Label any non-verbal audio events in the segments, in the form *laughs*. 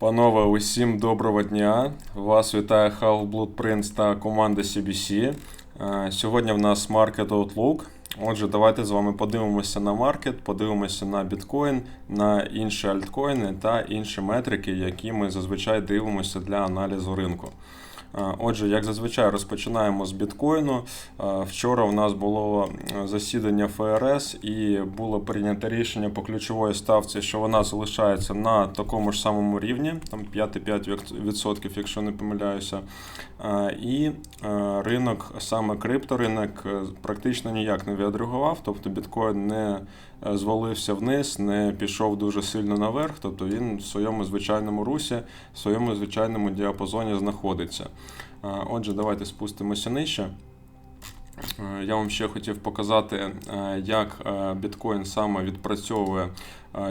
Панове, усім доброго дня! Вас вітає Half Blood Prince та команда CBC. Е, Сьогодні в нас Market Outlook. Отже, давайте з вами подивимося на маркет, подивимося на біткоін, на інші альткоїни та інші метрики, які ми зазвичай дивимося для аналізу ринку. Е, Отже, як зазвичай, розпочинаємо з біткоїну. Е, Вчора у нас було е, засідання ФРС і було прийнято рішення по ключової ставці, що вона залишається на такому ж самому рівні, там 5,5%, якщо не помиляюся. І ринок, саме крипторинок, практично ніяк не відреагував, тобто біткоін не звалився вниз, не пішов дуже сильно наверх, тобто він в своєму звичайному русі, в своєму звичайному діапазоні знаходиться. Е, Отже, давайте спустимося нижче. Е, Я вам ще хотів показати, е, як е, біткоін саме відпрацьовує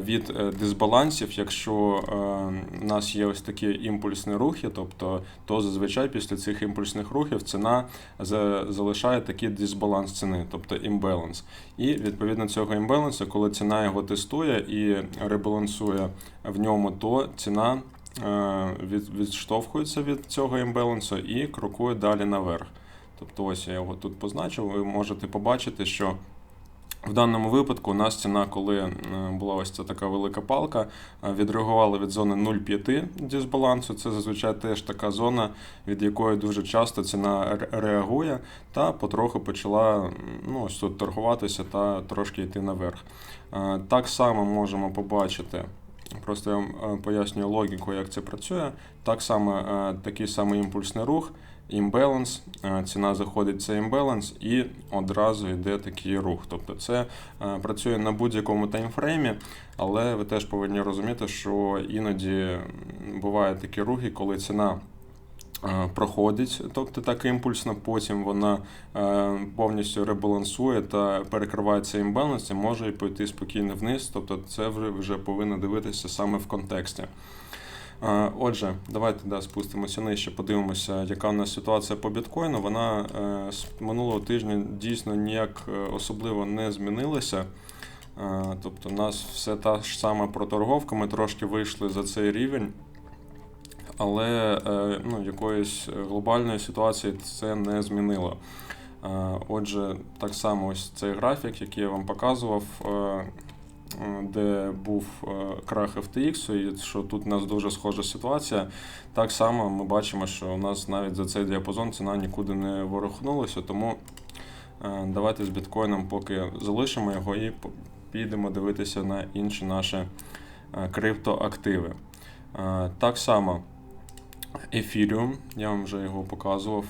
від дисбалансів. Якщо у нас є ось такі імпульсні рухи, тобто то зазвичай після цих імпульсних рухів ціна залишає такий дисбаланс ціни, тобто імбаланс. І відповідно цього імбалансу, коли ціна його тестує і ребалансує в ньому, то ціна від, відштовхується від цього імбалансу і крокує далі наверх. Тобто ось я його тут позначив, ви можете побачити, що в даному випадку у нас ціна, коли е, була ось ця така велика палка, е, відреагувала від зони 0,5 дисбалансу. Це зазвичай теж така зона, від якої дуже часто ціна реагує, та потроху почала ну, ось тут торгуватися та трошки йти наверх. Е, Так само можемо побачити. Просто я вам е, пояснюю логіку, як це працює. Так само е, такий самий імпульсний рух, імбаланс, е, ціна заходить в цей імбаланс і одразу йде такий рух. Тобто це працює на будь-якому таймфреймі, але ви теж повинні розуміти, що іноді бувають такі рухи, коли ціна. Е, Проходить, тобто так імпульсно, потім вона е, повністю ребалансує та перекриває цей імбаланс і може пойти спокійно вниз. Тобто це вже, повинно дивитися саме в контексті. Е, Отже, давайте да, спустимося нижче, подивимося, яка у нас ситуація по біткоїну. Вона з минулого тижня дійсно ніяк особливо не змінилася. Тобто, у нас все та ж сама проторговка, ми трошки вийшли за цей рівень, але е, ну, якоїсь глобальної ситуації це не змінило. Е, Отже, так само ось цей графік, який я вам показував, е, де був крах FTX, і що тут у нас дуже схожа ситуація. Так само ми бачимо, що у нас навіть за цей діапазон ціна нікуди не ворухнулася, тому давайте з біткоїном поки залишимо його і підемо дивитися на інші наші криптоактиви. Так само Ethereum, я вам вже його показував.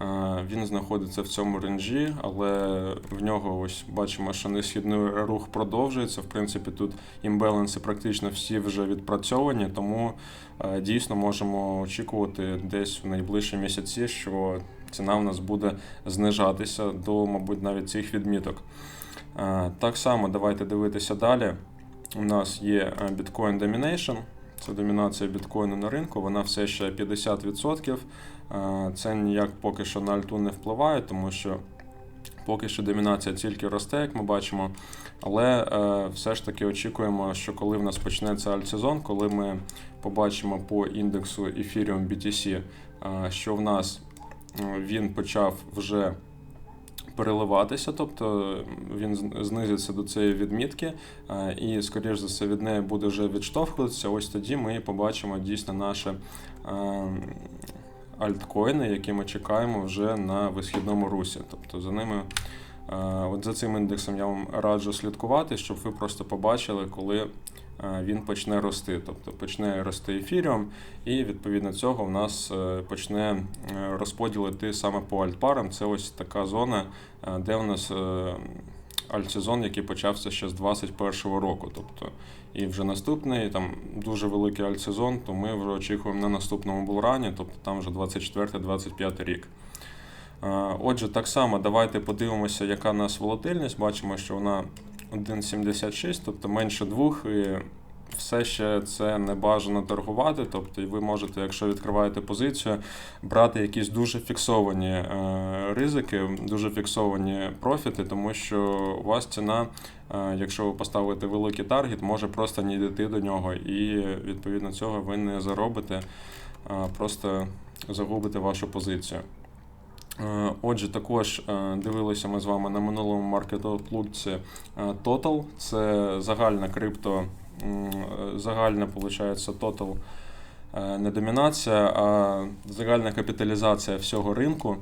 Е, Він знаходиться в цьому ренжі, але в нього ось бачимо, що несхідний рух продовжується. В принципі, тут імбаланси практично всі вже відпрацьовані, тому е, дійсно можемо очікувати десь в найближчі місяці, що ціна в нас буде знижатися до, мабуть, навіть цих відміток. Е, Так само давайте дивитися далі. У нас є Bitcoin Domination. Це домінація біткоїну на ринку, вона все ще 50%. Е, Це ніяк поки що на альту не впливає, тому що поки що домінація тільки росте, як ми бачимо. Але е, все ж таки очікуємо, що коли в нас почнеться альтсезон, коли ми побачимо по індексу Ethereum BTC, е, що в нас е, він почав вже переливатися, тобто він знизиться до цієї відмітки, е, і, скоріш за все, від неї буде вже відштовхуватися. Ось тоді ми побачимо дійсно наше. е, Альткоїни, які ми чекаємо вже на висхідному русі. Тобто за ними, е, от за цим індексом я вам раджу слідкувати, щоб ви просто побачили, коли він почне рости. Тобто почне рости ефіріум, і відповідно цього в нас е, почне е, розподіл іти саме по альтпарам. Це ось така зона, е, де у нас е, альтсезон, який почався ще з 2021 року. Тобто, і вже наступний там дуже великий альтсезон, то ми вже очікуємо на наступному булрані, тобто там вже 24-25 рік. Е, Отже, так само давайте подивимося, яка у нас волатильність. Бачимо, що вона 1,76, тобто менше двох. І все ще це не бажано торгувати. Тобто, ви можете, якщо відкриваєте позицію, брати якісь дуже фіксовані е, ризики, дуже фіксовані профіти, тому що у вас ціна, е, якщо ви поставите великий таргет, може просто не дійти до нього, і відповідно цього ви не заробите, просто загубите вашу позицію. Е, Отже, також е, дивилися ми з вами на минулому Market Outlook це е, Total. Це загальна крипто, загальна, виходить, Total не домінація, а загальна капіталізація всього ринку.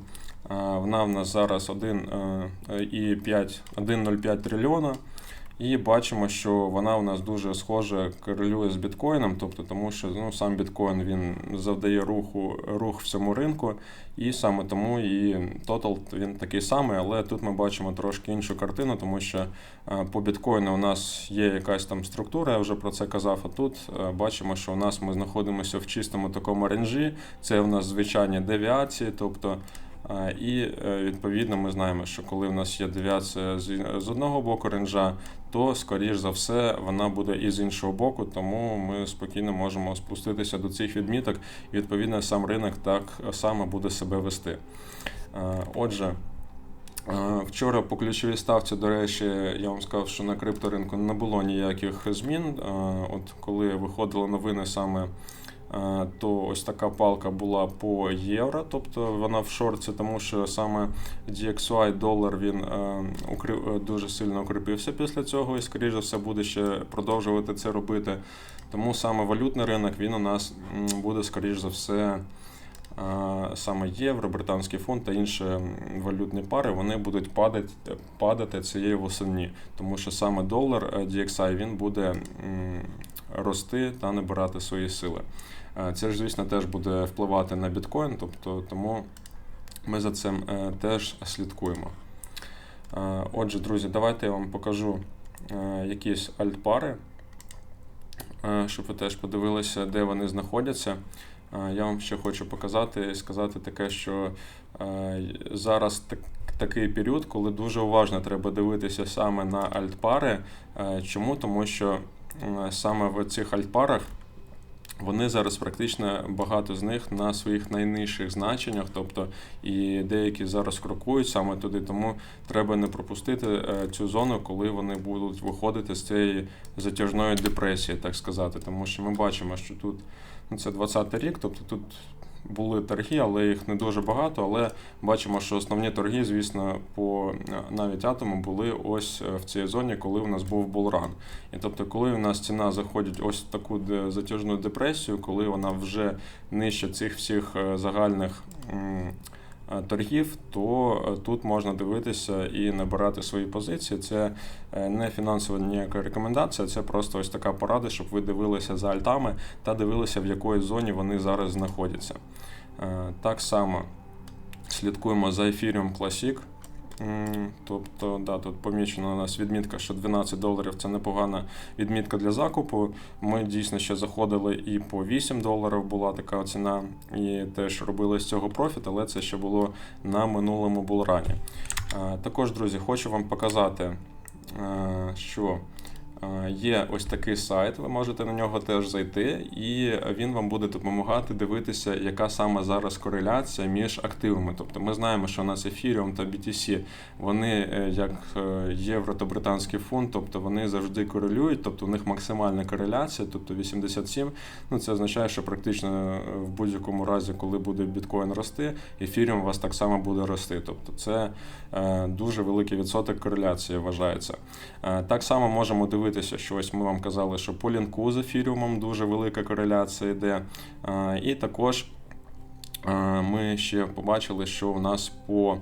Вона в нас зараз 1,5 1,05 трильйона. І бачимо, що вона у нас дуже схоже корелює з біткоїном, тобто тому що ну, сам біткоін він завдає руху рух всьому ринку, і саме тому і Total він такий самий, але тут ми бачимо трошки іншу картину, тому що е, по біткоїну у нас є якась там структура, я вже про це казав. А тут е, бачимо, що у нас ми знаходимося в чистому такому ренжі. Це у нас звичайні девіації, тобто. І е, відповідно ми знаємо, що коли в нас є девіація з одного боку ренжа, то скоріш за все вона буде і з іншого боку, тому ми спокійно можемо спуститися до цих відміток, і відповідно сам ринок так само буде себе вести. Отже. Вчора по ключовій ставці, до речі, я вам сказав, що на крипторинку не було ніяких змін. От коли виходили новини саме то ось така палка була по євро, тобто вона в шорці, тому що саме DXY долар він е, е, дуже сильно укріпився після цього і, скоріш за все, буде ще продовжувати це робити. Тому саме валютний ринок він у нас буде, скоріш за все, е, саме євро, британський фунт та інші валютні пари вони будуть падати, падати цієї восені, тому що саме долар е, DXY він буде рости та набирати свої сили. Е, Це ж, звісно, теж буде впливати на біткоін, тобто тому ми за цим е, теж слідкуємо. Отже, друзі, давайте я вам покажу якісь альтпари, щоб ви теж подивилися, де вони знаходяться. Е, Я вам ще хочу показати і сказати таке, що е, зараз так, такий період, коли дуже уважно треба дивитися саме на альтпари. Е, Чому? Тому що саме в цих альтпарах вони зараз практично багато з них на своїх найнижчих значеннях, тобто і деякі зараз крокують саме туди, тому треба не пропустити е, цю зону, коли вони будуть виходити з цієї затяжної депресії, так сказати. Тому що ми бачимо, що тут ну, це 20-й рік, тобто тут були торги, але їх не дуже багато. Але бачимо, що основні торги, звісно, по е, навіть атому були ось е, в цій зоні, коли у нас був булран. І тобто, коли у нас ціна заходить ось в таку затяжну депресію, коли вона вже нижче цих всіх е, загальних. Е, Торгів, то е, тут можна дивитися і набирати свої позиції. Це е, не фінансова ніяка рекомендація, це просто ось така порада, щоб ви дивилися за альтами та дивилися, в якої зоні вони зараз знаходяться. Так само слідкуємо за Ethereum Classic. Тобто, да, тут помічена у нас відмітка, що 12 доларів це непогана відмітка для закупу. Ми дійсно ще заходили і по 8 доларів була така ціна, і теж робили з цього профіт, але це ще було на минулому булрані. Також, друзі, хочу вам показати, що є ось такий сайт, ви можете на нього теж зайти, і він вам буде допомагати дивитися, яка саме зараз кореляція між активами. Тобто ми знаємо, що у нас Ethereum та BTC, вони е, як е, євро та британський фунт, тобто вони завжди корелюють, тобто у них максимальна кореляція, тобто 87. Ну це означає, що практично е, в будь-якому разі, коли буде біткоін рости, ефіріум у вас так само буде рости. Тобто це дуже великий відсоток кореляції вважається. Так само можемо дивитися, що ось ми вам казали, що по лінку з ефіріумом дуже велика кореляція йде. І також ми ще побачили, що в нас по.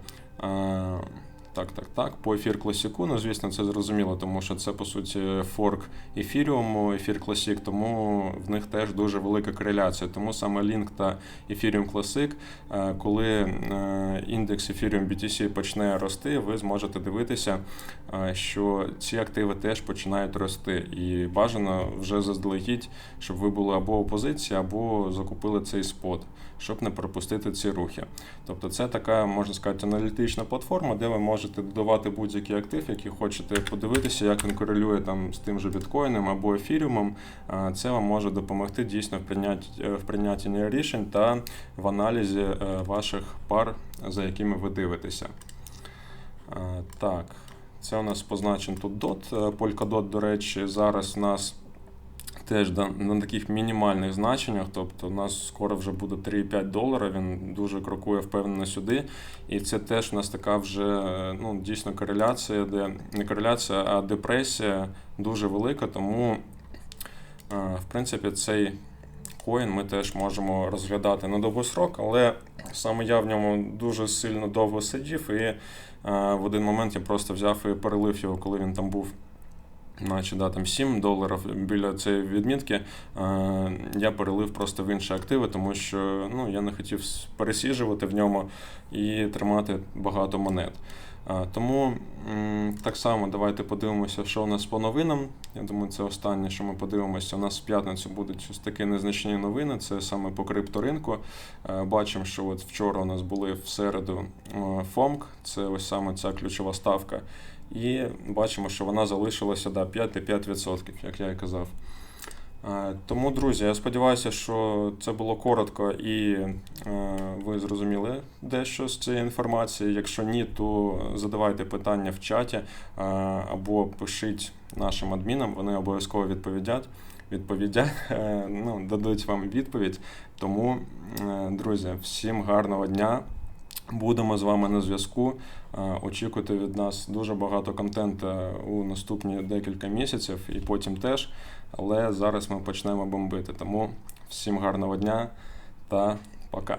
Так, так, так. По ефір класіку, ну звісно, це зрозуміло, тому що це по суті форк ефіріуму, ефір класік, тому в них теж дуже велика кореляція. Тому саме Link та Ethereum Classic, е, коли е, індекс Ethereum BTC почне рости, ви зможете дивитися, е, що ці активи теж починають рости. І бажано вже заздалегідь, щоб ви були або у або закупили цей спот, щоб не пропустити ці рухи. Тобто, це така, можна сказати, аналітична платформа, де ви можете можете додавати будь-який актив, який хочете подивитися, як він корелює там з тим же біткоїном або ефіріумом. Це вам може допомогти дійсно в прийнятті, е, в прийнятті рішень та в аналізі е, ваших пар, за якими ви дивитеся. Так, це у нас позначен тут DOT. Е, Polkadot, до речі, зараз у нас теж на таких мінімальних значеннях, тобто у нас скоро вже буде 3,5 долара, він дуже крокує впевнено сюди. І це теж у нас така вже ну, дійсно кореляція, де не кореляція, а депресія дуже велика, тому е, в принципі цей коін ми теж можемо розглядати на довгосрок, але саме я в ньому дуже сильно довго сидів, і е, в один момент я просто взяв і перелив його, коли він там був. Наче да, там 7 доларів біля цієї відмітки е, я перелив просто в інші активи, тому що ну, я не хотів пересіжувати в ньому і тримати багато монет. Е, тому так само давайте подивимося, що у нас по новинам. Я думаю, це останнє, що ми подивимося. У нас в п'ятницю будуть ось такі незначні новини. Це саме по крипторинку. Е, Бачимо, що от вчора у нас були в середу е, ФОМК, це ось саме ця ключова ставка. І бачимо, що вона залишилася да, 5,5%, як я і казав. Е, Тому, друзі, я сподіваюся, що це було коротко і е, ви зрозуміли дещо з цієї інформації. Якщо ні, то задавайте питання в чаті е, або пишіть нашим адмінам, вони обов'язково відповідять. Відповідять, *laughs* ну, дадуть вам відповідь. Тому, друзі, всім гарного дня. Будемо з вами на зв'язку. Е, Очікуйте від нас дуже багато контенту у наступні декілька місяців і потім теж. Але зараз ми почнемо бомбити. Тому всім гарного дня та пока.